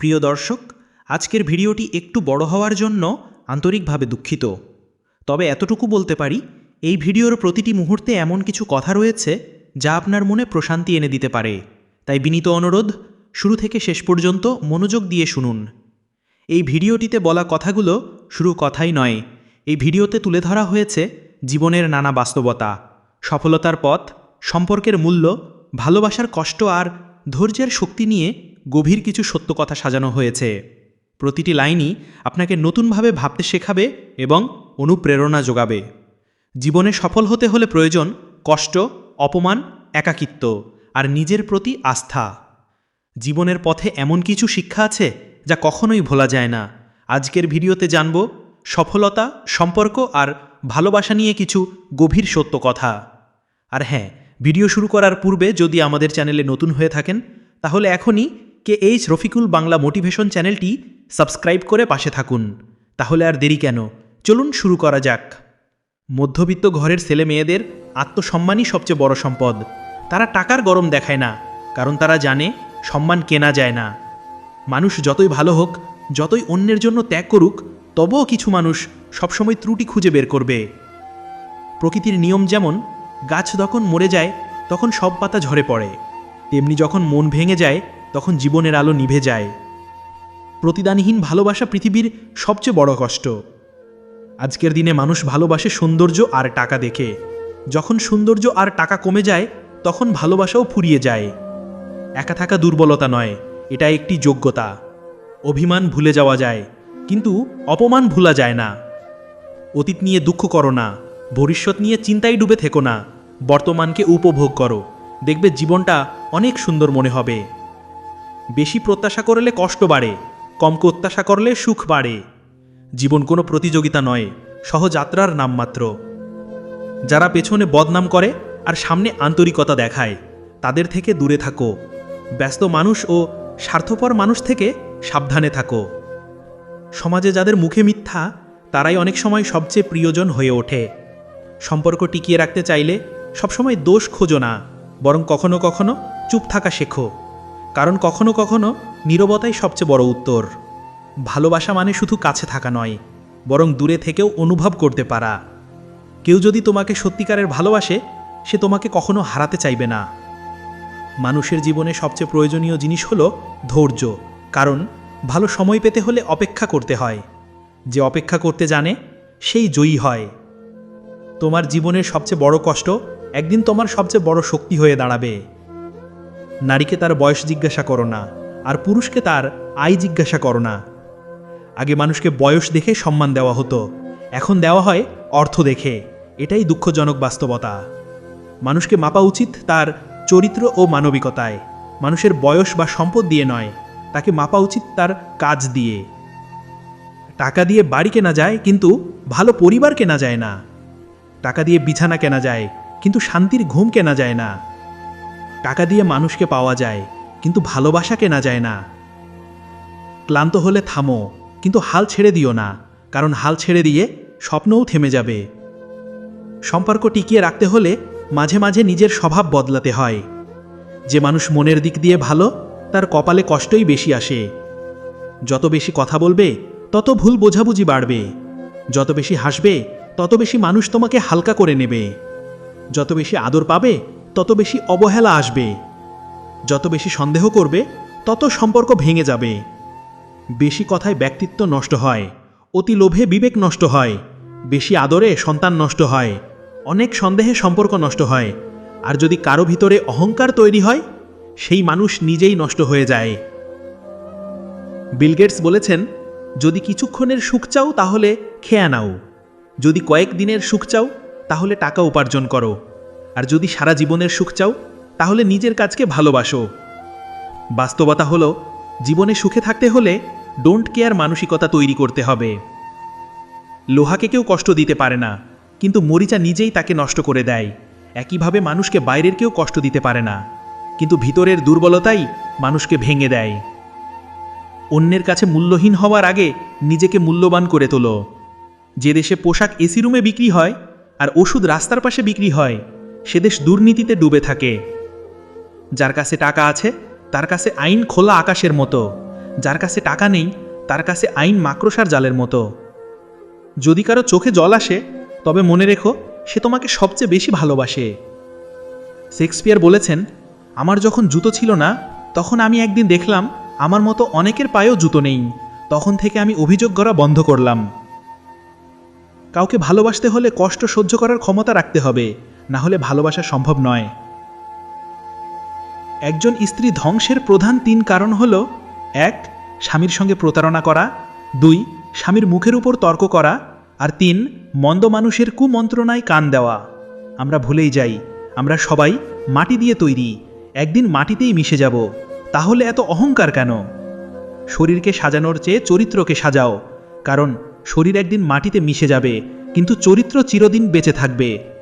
প্রিয় দর্শক, আজকের ভিডিওটি একটু বড় হওয়ার জন্য আন্তরিকভাবে দুঃখিত। তবে এতটুকু বলতে পারি, এই ভিডিওর প্রতিটি মুহূর্তে এমন কিছু কথা রয়েছে যা আপনার মনে প্রশান্তি এনে দিতে পারে। তাই বিনীত অনুরোধ, শুরু থেকে শেষ পর্যন্ত মনোযোগ দিয়ে শুনুন। এই ভিডিওটিতে বলা কথাগুলো শুরু কথাই নয়। এই ভিডিওতে তুলে ধরা হয়েছে জীবনের নানা বাস্তবতা, সফলতার পথ, সম্পর্কের মূল্য, ভালোবাসার কষ্ট আর ধৈর্যের শক্তি নিয়ে গভীর কিছু সত্য কথা সাজানো হয়েছে। প্রতিটি লাইনই আপনাকে নতুনভাবে ভাবতে শেখাবে এবং অনুপ্রেরণা যোগাবে। জীবনে সফল হতে হলে প্রয়োজন কষ্ট, অপমান, একাকিত্ব আর নিজের প্রতি আস্থা। জীবনের পথে এমন কিছু শিক্ষা আছে যা কখনোই ভোলা যায় না। আজকের ভিডিওতে জানব সফলতা, সম্পর্ক আর ভালোবাসা নিয়ে কিছু গভীর সত্য কথা। আর হ্যাঁ ভিডিও শুরু করার পূর্বে যদি আমাদের চ্যানেলে নতুন হয়ে থাকেন, তাহলে এখনই K H Rafiqul Bangla motivation চ্যানেলটি সাবস্ক্রাইব করে পাশে থাকুন। তাহলে আর দেরি কেন? চলুন শুরু করা যাক। মধ্যবিত্ত ঘরের ছেলে মেয়েদের আত্মসম্মানই সবচেয়ে বড় সম্পদ। তারা টাকার গরম দেখায় না, কারণ তারা জানে সম্মান কেনা যায় না। মানুষ যতই ভালো হোক, যতই অন্যের জন্য ত্যাগ করুক, তবুও কিছু মানুষ সবসময় ত্রুটি খুঁজে বের করবে। প্রকৃতির নিয়ম যেমন, গাছ যখন মরে যায়, তখন সব পাতা ঝরে পড়ে। তেমনি যখন মন ভেঙে যায় তখন জীবনের আলো নিভে যায়। প্রতিদানহীন ভালোবাসা পৃথিবীর সবচেয়ে বড় কষ্ট। আজকের দিনে মানুষ ভালোবাসে সৌন্দর্য আর টাকা দেখে। যখন সৌন্দর্য আর টাকা কমে যায়, তখন ভালোবাসাও ফুরিয়ে যায়। একা থাকা দুর্বলতা নয়, এটা একটি যোগ্যতা। অভিমান ভুলে যাওয়া যায়, কিন্তু অপমান ভুলা যায় না। অতীত নিয়ে দুঃখ করো না, ভবিষ্যৎ নিয়ে চিন্তায় ডুবে থেকো না, বর্তমানকে উপভোগ করো। দেখবে জীবনটা অনেক সুন্দর মনে হবে। বেশি প্রত্যাশা করলে কষ্ট বাড়ে, কম প্রত্যাশা করলে সুখ বাড়ে। জীবন কোনো প্রতিযোগিতা নয়, সহযাত্রার নামমাত্র। যারা পেছনে বদনাম করে আর সামনে আন্তরিকতা দেখায়, তাদের থেকে দূরে থাকো। ব্যস্ত মানুষ ও স্বার্থপর মানুষ থেকে সাবধানে থাকো। সমাজে যাদের মুখে মিথ্যা, তারাই অনেক সময় সবচেয়ে প্রিয়জন হয়ে ওঠে। সম্পর্ক টিকিয়ে রাখতে চাইলে সবসময় দোষ খোঁজো না, বরং কখনো কখনো চুপ থাকা শেখো। কারণ কখনো কখনো নীরবতাই সবচেয়ে বড় উত্তর। ভালোবাসা মানে শুধু কাছে থাকা নয়, বরং দূরে থেকেও অনুভব করতে পারা। কেউ যদি তোমাকে সত্যিকারের ভালোবাসে, সে তোমাকে কখনো হারাতে চাইবে না। মানুষের জীবনে সবচেয়ে প্রয়োজনীয় জিনিস হলো ধৈর্য, কারণ ভালো সময় পেতে হলে অপেক্ষা করতে হয়। যে অপেক্ষা করতে জানে, সেই জয়ী হয়। তোমার জীবনের সবচেয়ে বড় কষ্ট একদিন তোমার সবচেয়ে বড় শক্তি হয়ে দাঁড়াবে। নারীকে তার বয়স জিজ্ঞাসা করো না, আর পুরুষকে তার আয় জিজ্ঞাসা করো না। আগে মানুষকে বয়স দেখে সম্মান দেওয়া হতো, এখন দেওয়া হয় অর্থ দেখে, এটাই দুঃখজনক বাস্তবতা। মানুষকে মাপা উচিত তার চরিত্র ও মানবিকতায়, মানুষের বয়স বা সম্পদ দিয়ে নয়, তাকে মাপা উচিত তার কাজ দিয়ে। টাকা দিয়ে বাড়ি কেনা যায়, কিন্তু ভালো পরিবার কেনা যায় না। টাকা দিয়ে বিছানা কেনা যায়, কিন্তু শান্তির ঘুম কেনা যায় না। টাকা দিয়ে মানুষকে পাওয়া যায়, কিন্তু ভালোবাসা কেনা যায় না। ক্লান্ত হলে থামো, কিন্তু হাল ছেড়ে দিও না, কারণ হাল ছেড়ে দিয়ে স্বপ্নও থেমে যাবে। সম্পর্ক টিকিয়ে রাখতে হলে মাঝে মাঝে নিজের স্বভাব বদলাতে হয়। যে মানুষ মনের দিক দিয়ে ভালো, তার কপালে কষ্টই বেশি আসে। যত বেশি কথা বলবে, তত ভুল বোঝাবুঝি বাড়বে। যত বেশি হাসবে, তত বেশি মানুষ তোমাকে হালকা করে নেবে। যত বেশি আদর পাবে তত বেশি অবহেলা আসবে। যত বেশি সন্দেহ করবে, তত সম্পর্ক ভেঙে যাবে। বেশি কথায় ব্যক্তিত্ব নষ্ট হয়, অতি লোভে বিবেক নষ্ট হয়, বেশি আদরে সন্তান নষ্ট হয়, অনেক সন্দেহে সম্পর্ক নষ্ট হয়, আর যদি কারও ভিতরে অহংকার তৈরি হয়, সেই মানুষ নিজেই নষ্ট হয়ে যায়। বিলগেটস বলেছেন, যদি কিছুক্ষণের সুখ চাও তাহলে খেয়া নাও। যদি কয়েক দিনের সুখ চাও, তাহলে টাকা উপার্জন করো। আর যদি সারা জীবনের সুখ চাও, তাহলে নিজের কাজকে ভালোবাসো। বাস্তবতা হলো, জীবনে সুখে থাকতে হলে ডোন্ট কেয়ার মানসিকতা তৈরি করতে হবে। লোহাকে কেউ কষ্ট দিতে পারে না, কিন্তু মরিচা নিজেই তাকে নষ্ট করে দেয়। একইভাবে মানুষকে বাইরের কেউ কষ্ট দিতে পারে না, কিন্তু ভিতরের দুর্বলতাই মানুষকে ভেঙে দেয়। অন্যের কাছে মূল্যহীন হওয়ার আগে নিজেকে মূল্যবান করে তোলো। যে দেশে পোশাক এসি রুমে বিক্রি হয়, আর ওষুধ রাস্তার পাশে বিক্রি হয় সে দেশ দুর্নীতিতে ডুবে থাকে। যার কাছে টাকা আছে, তার কাছে আইন খোলা আকাশের মতো। যার কাছে টাকা নেই, তার কাছে আইন মাকড়সার জালের মতো। যদি কারও চোখে জল আসে, তবে মনে রেখো, সে তোমাকে সবচেয়ে বেশি ভালোবাসে। শেক্সপিয়ার বলেছেন, আমার যখন জুতো ছিল না, তখন আমি একদিন দেখলাম, আমার মতো অনেকের পায়েও জুতো নেই। তখন থেকে আমি অভিযোগ করা বন্ধ করলাম। কাউকে ভালোবাসতে হলে কষ্ট সহ্য করার ক্ষমতা রাখতে হবে। না হলে ভালোবাসা সম্ভব নয়। একজন স্ত্রী ধ্বংসের প্রধান তিন কারণ হল, এক, স্বামীর সঙ্গে প্রতারণা করা, দুই, স্বামীর মুখের উপর তর্ক করা, আর তিন, মন্দ মানুষের কুমন্ত্রণায় কান দেওয়া। আমরা ভুলেই যাই, আমরা সবাই মাটি দিয়ে তৈরি, একদিন মাটিতেই মিশে যাব, তাহলে এত অহংকার কেন? শরীরকে সাজানোর চেয়ে চরিত্রকে সাজাও, কারণ শরীর একদিন মাটিতে মিশে যাবে, কিন্তু চরিত্র চিরদিন বেঁচে থাকবে।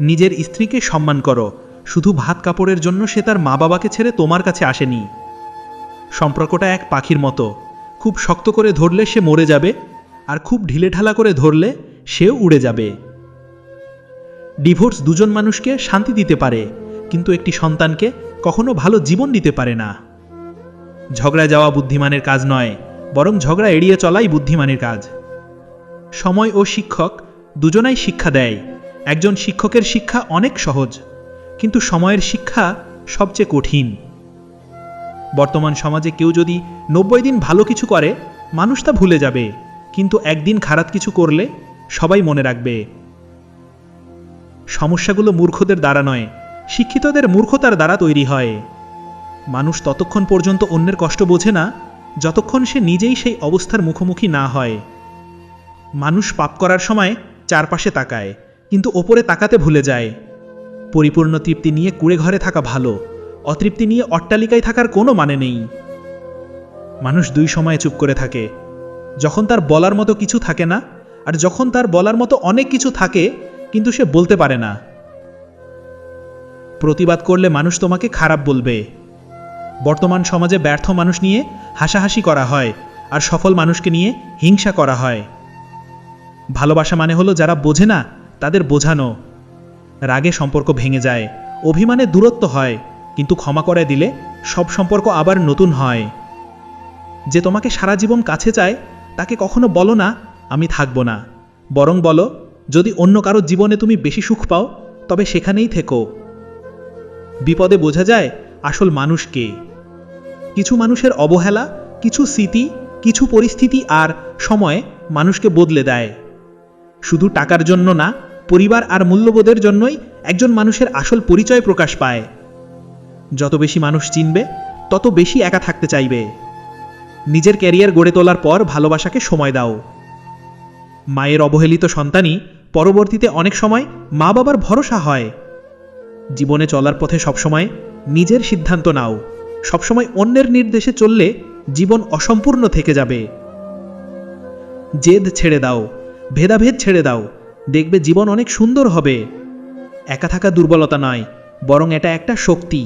নিজের স্ত্রীকে সম্মান করো। শুধু ভাত কাপড়ের জন্য সে তার মা বাবাকে ছেড়ে তোমার কাছে আসেনি। সম্পর্কটা এক পাখির মতো। খুব শক্ত করে ধরলে সে মরে যাবে, আর খুব ঢিলেঢালা করে ধরলে সেও উড়ে যাবে। ডিভোর্স দুজন মানুষকে শান্তি দিতে পারে, কিন্তু একটি সন্তানকে কখনো ভালো জীবন দিতে পারে না। ঝগড়া যাওয়া বুদ্ধিমানের কাজ নয়, বরং ঝগড়া এড়িয়ে চলাই বুদ্ধিমানের কাজ। সময় ও শিক্ষক দুজনাই শিক্ষা দেয়। একজন শিক্ষকের শিক্ষা অনেক সহজ, কিন্তু সময়ের শিক্ষা সবচেয়ে কঠিন। বর্তমান সমাজে কেউ যদি নব্বই দিন ভালো কিছু করে, মানুষ তা ভুলে যাবে, কিন্তু একদিন খারাপ কিছু করলে সবাই মনে রাখবে। সমস্যাগুলো মূর্খদের দ্বারা নয়, শিক্ষিতদের মূর্খতার দ্বারা তৈরি হয়। মানুষ ততক্ষণ পর্যন্ত অন্যের কষ্ট বোঝে না, যতক্ষণ সে নিজেই সেই অবস্থার মুখোমুখি না হয়। মানুষ পাপ করার সময় চারপাশে তাকায় কিন্তু ওপরে তাকাতে ভুলে যায়। পরিপূর্ণ তৃপ্তি নিয়ে কুড়ে ঘরে থাকা ভালো, অতৃপ্তি নিয়ে অট্টালিকায় থাকার কোনো মানে নেই। মানুষ দুই সময়ে চুপ করে থাকে। যখন তার বলার মতো কিছু থাকে না, আর যখন তার বলার মতো অনেক কিছু থাকে, কিন্তু সে বলতে পারে না। প্রতিবাদ করলে মানুষ তোমাকে খারাপ বলবে। বর্তমান সমাজে ব্যর্থ মানুষ নিয়ে হাসাহাসি করা হয়, আর সফল মানুষকে নিয়ে হিংসা করা হয়। ভালোবাসা মানে হলো যারা বোঝে না তাদের বোঝানো। রাগে সম্পর্ক ভেঙে যায়, অভিমানে দূরত্ব হয়, কিন্তু ক্ষমা করে দিলে সব সম্পর্ক আবার নতুন হয়। যে তোমাকে সারা জীবন কাছে চায়, তাকে কখনো বলো না, আমি থাকব না। বরং বলো, যদি অন্য কারও জীবনে তুমি বেশি সুখ পাও, তবে সেখানেই থেকো। বিপদে বোঝা যায় আসল মানুষ কে। কিছু মানুষের অবহেলা, কিছু স্মৃতি, কিছু পরিস্থিতি আর সময় মানুষকে বদলে দেয়। শুধু টাকার জন্য না পরিবার আর মূল্যবোধের জন্যই একজন মানুষের আসল পরিচয় প্রকাশ পায়। যত বেশি মানুষ চিনবে, তত বেশি একা থাকতে চাইবে। নিজের ক্যারিয়ার গড়ে তোলার পর ভালোবাসাকে সময় দাও। মায়ের অবহেলিত সন্তানই পরবর্তীতে অনেক সময় মা বাবার ভরসা হয়। জীবনে চলার পথে সবসময় নিজের সিদ্ধান্ত নাও। সবসময় অন্যের নির্দেশে চললে জীবন অসম্পূর্ণ থেকে যাবে। জেদ ছেড়ে দাও, ভেদাভেদ ছেড়ে দাও। দেখবে জীবন অনেক সুন্দর হবে। একা থাকা দুর্বলতা নয়, বরং এটা একটা শক্তি।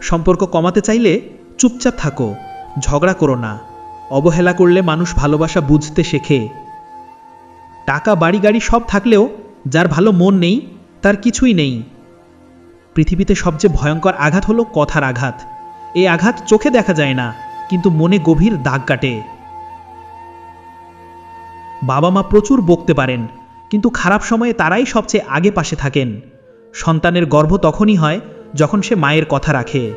সম্পর্ক কমাতে চাইলে চুপচাপ থাকো, ঝগড়া করো না। অবহেলা করলে মানুষ ভালোবাসা বুঝতে শেখে। টাকা, বাড়ি, গাড়ি সব থাকলেও যার ভালো মন নেই, তার কিছুই নেই। পৃথিবীতে সবচেয়ে ভয়ঙ্কর আঘাত হলো কথার আঘাত। এই আঘাত চোখে দেখা যায় না, কিন্তু মনে গভীর দাগ কাটে। বাবা মা প্রচুর বকতে পারেন কিন্তু খারাপ সময়ে তারাই সবচেয়ে আগে পাশে থাকেন। সন্তানের গর্ভ তখনই হয় যখন সে মায়ের কথা রাখে।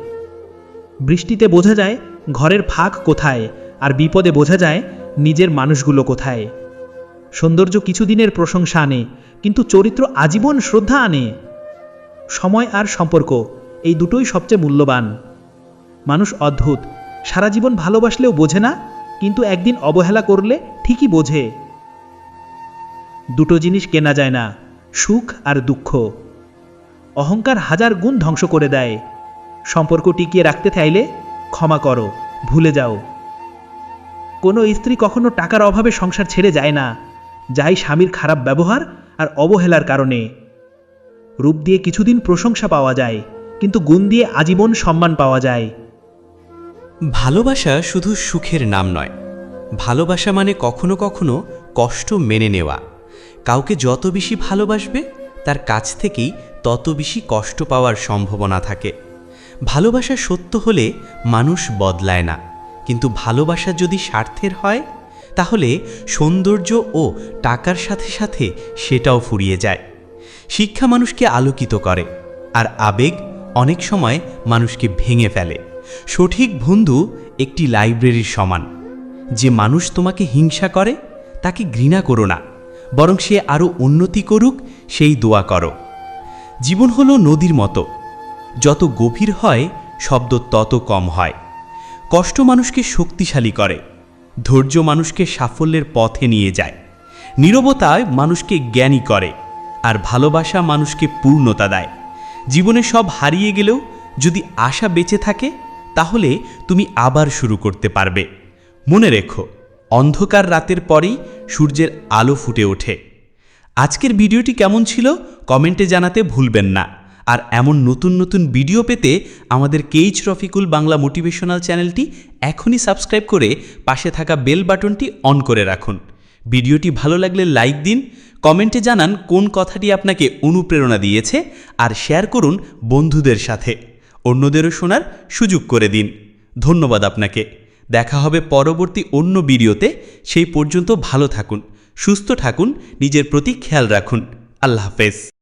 বৃষ্টিতে বোঝা যায় ঘরের ফাঁক কোথায় আর বিপদে বোঝা যায় নিজের মানুষগুলো কোথায়। সৌন্দর্য কিছুদিনের প্রশংসা আনে, কিন্তু চরিত্র আজীবন শ্রদ্ধা আনে। সময় আর সম্পর্ক, এই দুটোই সবচেয়ে মূল্যবান। মানুষ অদ্ভুত, সারা জীবন ভালোবাসলেও বোঝে না, কিন্তু একদিন অবহেলা করলে ঠিকই বোঝে। দুটো জিনিস কেনা যায় না, সুখ আর দুঃখ। অহংকার হাজার গুণ ধ্বংস করে দেয়। সম্পর্ক টিকিয়ে রাখতে চাইলে ক্ষমা করো, ভুলে যাও। কোনো স্ত্রী কখনো টাকার অভাবে সংসার ছেড়ে যায় না, যাই স্বামীর খারাপ ব্যবহার আর অবহেলার কারণে। রূপ দিয়ে কিছুদিন প্রশংসা পাওয়া যায়, কিন্তু গুণ দিয়ে আজীবন সম্মান পাওয়া যায়। ভালোবাসা শুধু সুখের নাম নয়, ভালোবাসা মানে কখনো কখনো কষ্ট মেনে নেওয়া। কাউকে যত বেশি ভালোবাসবে, তার কাছ থেকেই তত বেশি কষ্ট পাওয়ার সম্ভাবনা থাকে। ভালোবাসা সত্য হলে মানুষ বদলায় না। কিন্তু ভালোবাসা যদি স্বার্থের হয়, তাহলে সৌন্দর্য ও টাকার সাথে সাথে সেটাও ফুরিয়ে যায়। শিক্ষা মানুষকে আলোকিত করে, আর আবেগ অনেক সময় মানুষকে ভেঙে ফেলে। সঠিক বন্ধু একটি লাইব্রেরির সমান। যে মানুষ তোমাকে হিংসা করে, তাকে ঘৃণা করো না। বরং সে আরও উন্নতি করুক, সেই দোয়া করো। জীবন হলো নদীর মতো। যত গভীর হয়, শব্দ তত কম হয়। কষ্ট মানুষকে শক্তিশালী করে। ধৈর্য মানুষকে সাফল্যের পথে নিয়ে যায়। নীরবতায় মানুষকে জ্ঞানী করে। আর ভালোবাসা মানুষকে পূর্ণতা দেয়। জীবনে সব হারিয়ে গেলেও যদি আশা বেঁচে থাকে, তাহলে তুমি আবার শুরু করতে পারবে। মনে রেখো অন্ধকার রাতের পরেই সূর্যের আলো ফুটে ওঠে। আজকের ভিডিওটি কেমন ছিল কমেন্টে জানাতে ভুলবেন না। আর এমন নতুন নতুন ভিডিও পেতে আমাদের কেইচ রফিকুল বাংলা মোটিভেশনাল চ্যানেলটি এখনই সাবস্ক্রাইব করে পাশে থাকা বেল বাটনটি অন করে রাখুন। ভিডিওটি ভালো লাগলে লাইক দিন, কমেন্টে জানান কোন কথাটি আপনাকে অনুপ্রেরণা দিয়েছে আর শেয়ার করুন বন্ধুদের সাথে। অন্যদেরও শোনার সুযোগ করে দিন। ধন্যবাদ আপনাকে। দেখা হবে পরবর্তী অন্য ভিডিওতে। সেই পর্যন্ত ভালো থাকুন, সুস্থ থাকুন, নিজের প্রতি খেয়াল রাখুন। আল্লাহ হাফেজ।